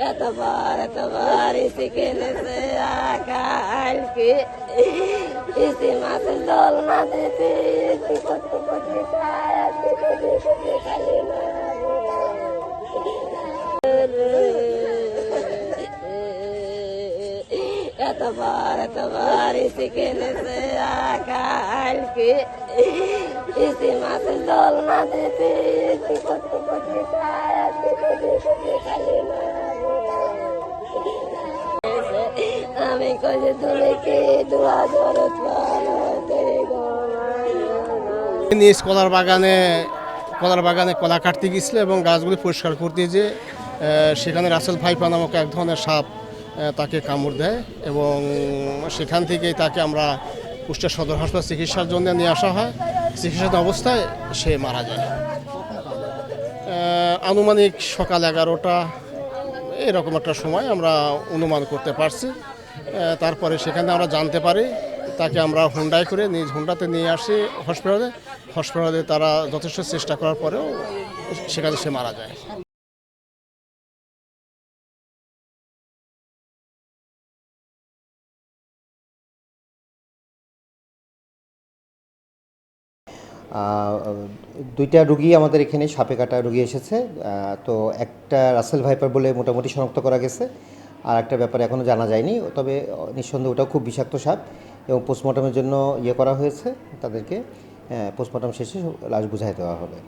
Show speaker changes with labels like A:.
A: এতবার এতবার ইসি খেলেছে আকাল কি ইসি মাছের দল না দিতে ইসি করতে করতে খায়, আজকে করতে করতে খালি না এতবার এতবার ইসি খেলেছে আকাল আমি কইছি তুমি দোয়া জরত
B: নিজ কলার বাগানে কলার বাগানে কলা কাটতে গিয়েছিল এবং গাছগুলি পরিষ্কার করতে যে সেখানে রাসেল ভাইপা নামক এক ধরনের সাপ তাকে কামড় দেয় এবং সেখান থেকেই তাকে আমরা কুষ্টিয়া সদর হাসপাতাল চিকিৎসার জন্য নিয়ে আসা হয়। চিকিৎসাধীন অবস্থায় সে মারা যায়। আনুমানিক সকাল এগারোটা, এরকম একটা সময় আমরা অনুমান করতে পারছি। তারপরে সেখানে আমরা জানতে পারি, তাকে আমরা হুন্ডায় করে নিজ হুন্ডাতে নিয়ে আসি হসপিটালে। হসপিটালে তারা যথেষ্ট চেষ্টা করার পরেও সেখানে সে মারা যায়।
C: দুইটা রুগী আমাদের এখানে সাপে কাটা রুগী এসেছে। তো একটা রাসেল ভাইপার বলে মোটামুটি শনাক্ত করা গেছে। আর একটা ব্যাপারে এখনও জানা যায়নি, তবে নিঃসন্দেহে ওটাও খুব বিষাক্ত সাপ এবং পোস্টমর্টমের জন্য ইয়ে করা হয়েছে, তাদেরকে পোস্টমর্টম শেষে লাশ বুঝাই দেওয়া হবে।